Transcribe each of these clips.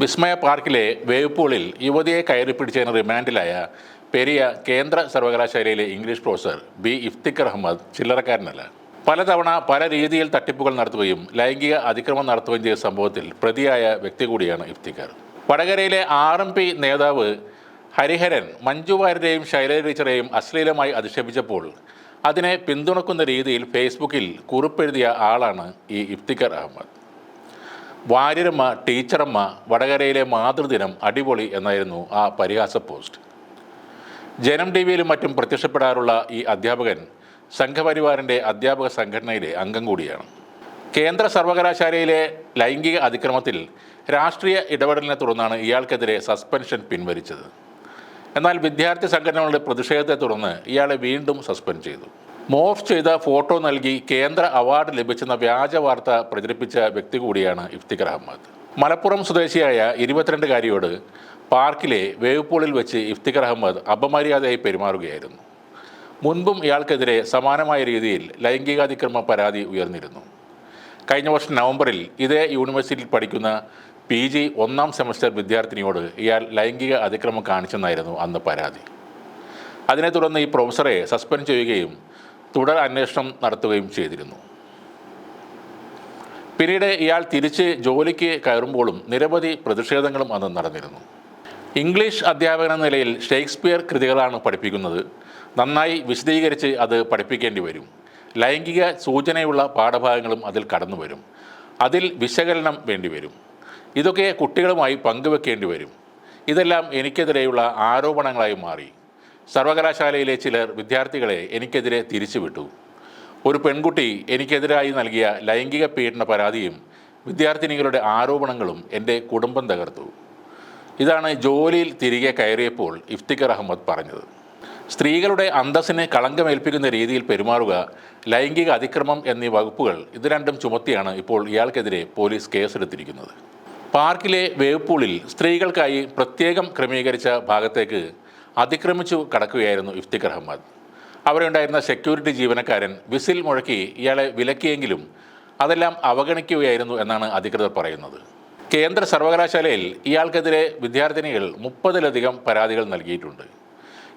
വിസ്മയ പാർക്കിലെ വേവ് പൂളിൽ യുവതിയെ കയറി പിടിച്ചതിന് റിമാൻഡിലായ പെരിയ കേന്ദ്ര സർവകലാശാലയിലെ English professor B Iftikhar Ahmed ചില്ലറക്കാരനല്ല. പലതവണ പല രീതിയിൽ തട്ടിപ്പുകൾ നടത്തുകയും ലൈംഗിക അതിക്രമം നടത്തുകയും ചെയ്ത സംഭവത്തിൽ പ്രതിയായ വ്യക്തി കൂടിയാണ് ഇഫ്തിഖർ. വടകരയിലെ ആർ എം പി നേതാവ് ഹരിഹരൻ മഞ്ജു വാര്യരെയും ശൈലജ ടീച്ചറെയും അശ്ലീലമായി അധിക്ഷേപിച്ചപ്പോൾ അതിനെ പിന്തുണക്കുന്ന രീതിയിൽ ഫേസ്ബുക്കിൽ കുറിപ്പെഴുതിയ ആളാണ് ഈ ഇഫ്തിഖർ അഹമ്മദ്. വാര്യരമ്മ ടീച്ചറമ്മ വടകരയിലെ മാതൃദിനം അടിപൊളി എന്നായിരുന്നു ആ പരിഹാസ പോസ്റ്റ്. ജനം ടി വിയിലും മറ്റും പ്രത്യക്ഷപ്പെടാറുള്ള ഈ അധ്യാപകൻ സംഘപരിവാറിന്റെ അധ്യാപക സംഘടനയിലെ അംഗം കൂടിയാണ്. കേന്ദ്ര സർവകലാശാലയിലെ ലൈംഗിക അതിക്രമത്തിൽ രാഷ്ട്രീയ ഇടപെടലിനെ തുടർന്നാണ് ഇയാൾക്കെതിരെ സസ്പെൻഷൻ പിൻവലിച്ചത്. എന്നാൽ വിദ്യാർത്ഥി സംഘടനകളുടെ പ്രതിഷേധത്തെ തുടർന്ന് ഇയാളെ വീണ്ടും സസ്പെൻഡ് ചെയ്തു. മോർഫ് ചെയ്ത ഫോട്ടോ നൽകി കേന്ദ്ര അവാർഡ് ലഭിച്ചെന്ന വ്യാജ വാർത്ത പ്രചരിപ്പിച്ച വ്യക്തി കൂടിയാണ് ഇഫ്തിഖർ അഹമ്മദ്. മലപ്പുറം സ്വദേശിയായ ഇരുപത്തിരണ്ടുകാരിയോട് പാർക്കിലെ വേവ് പൂളിൽ വെച്ച് ഇഫ്തിഖർ അഹമ്മദ് അപമര്യാദയായി പെരുമാറുകയായിരുന്നു. മുൻപും ഇയാൾക്കെതിരെ സമാനമായ രീതിയിൽ ലൈംഗികാതിക്രമ പരാതി ഉയർന്നിരുന്നു. കഴിഞ്ഞ വർഷം നവംബറിൽ ഇതേ യൂണിവേഴ്സിറ്റിയിൽ പഠിക്കുന്ന പി ജി ഒന്നാം സെമസ്റ്റർ വിദ്യാർത്ഥിനിയോട് ഇയാൾ ലൈംഗിക അതിക്രമം കാണിച്ചെന്നായിരുന്നു അന്ന് പരാതി. അതിനെ തുടർന്ന് ഈ പ്രൊഫസറെ സസ്പെൻഡ് ചെയ്യുകയും തുടർ അന്വേഷണം നടത്തുകയും ചെയ്തിരുന്നു. പിന്നീട് ഇയാൾ തിരിച്ച് ജോലിക്ക് കയറുമ്പോഴും നിരവധി പ്രതിഷേധങ്ങളും അന്ന് നടന്നിരുന്നു. ഇംഗ്ലീഷ് അധ്യാപകൻ എന്ന നിലയിൽ ഷേക്സ്പിയർ കൃതികളാണ് പഠിപ്പിക്കുന്നത്. നന്നായി വിശദീകരിച്ച് അത് പഠിപ്പിക്കേണ്ടി വരും. ലൈംഗിക സൂചനയുള്ള പാഠഭാഗങ്ങളും അതിൽ കടന്നു വരും. അതിൽ വിശകലനം വേണ്ടി വരും. ഇതൊക്കെ കുട്ടികളുമായി പങ്കുവെക്കേണ്ടി വരും. ഇതെല്ലാം എനിക്കെതിരെയുള്ള ആരോപണങ്ങളായി മാറി. സർവകലാശാലയിലെ ചിലർ വിദ്യാർത്ഥികളെ എനിക്കെതിരെ തിരിച്ചുവിട്ടു. ഒരു പെൺകുട്ടി എനിക്കെതിരായി നൽകിയ ലൈംഗിക പീഡന പരാതിയും വിദ്യാർത്ഥിനികളുടെ ആരോപണങ്ങളും എന്റെ കുടുംബം തകർത്തു. ഇതാണ് ജോലിയിൽ തിരികെ കയറിയപ്പോൾ ഇഫ്തിഖർ അഹമ്മദ് പറഞ്ഞത്. സ്ത്രീകളുടെ അന്തസ്സിനെ കളങ്കമേൽപ്പിക്കുന്ന രീതിയിൽ പെരുമാറുക ലൈംഗിക അതിക്രമം എന്നീ വകുപ്പുകൾ ഇത് രണ്ടും ചുമത്തിയാണ് ഇപ്പോൾ ഇയാൾക്കെതിരെ പോലീസ് കേസെടുത്തിരിക്കുന്നത്. പാർക്കിലെ വേവ് പൂളിൽ സ്ത്രീകൾക്കായി പ്രത്യേകം ക്രമീകരിച്ച ഭാഗത്തേക്ക് അതിക്രമിച്ചു കടക്കുകയായിരുന്നു ഇഫ്തിഖർ അഹമ്മദ്. അവിടെ ഉണ്ടായിരുന്ന സെക്യൂരിറ്റി ജീവനക്കാരൻ വിസിൽ മുഴക്കി ഇയാളെ വിലക്കിയെങ്കിലും അതെല്ലാം അവഗണിക്കുകയായിരുന്നു എന്നാണ് അധികൃതർ പറയുന്നത്. കേന്ദ്ര സർവകലാശാലയിൽ ഇയാൾക്കെതിരെ വിദ്യാർത്ഥിനികൾ മുപ്പതിലധികം പരാതികൾ നൽകിയിട്ടുണ്ട്.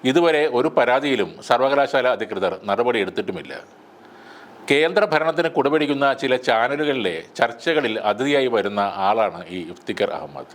ഇതുവരെ ഒരു പരാതിയിലും സർവകലാശാല അധികൃതർ നടപടിയെടുത്തിട്ടുമില്ല കേന്ദ്ര ഭരണത്തിന് കുടപിടിക്കുന്ന ചില ചാനലുകളിലെ ചർച്ചകളിൽ അതിഥിയായി വരുന്ന ആളാണ് ഈ ഇഫ്തിഖർ അഹമ്മദ്.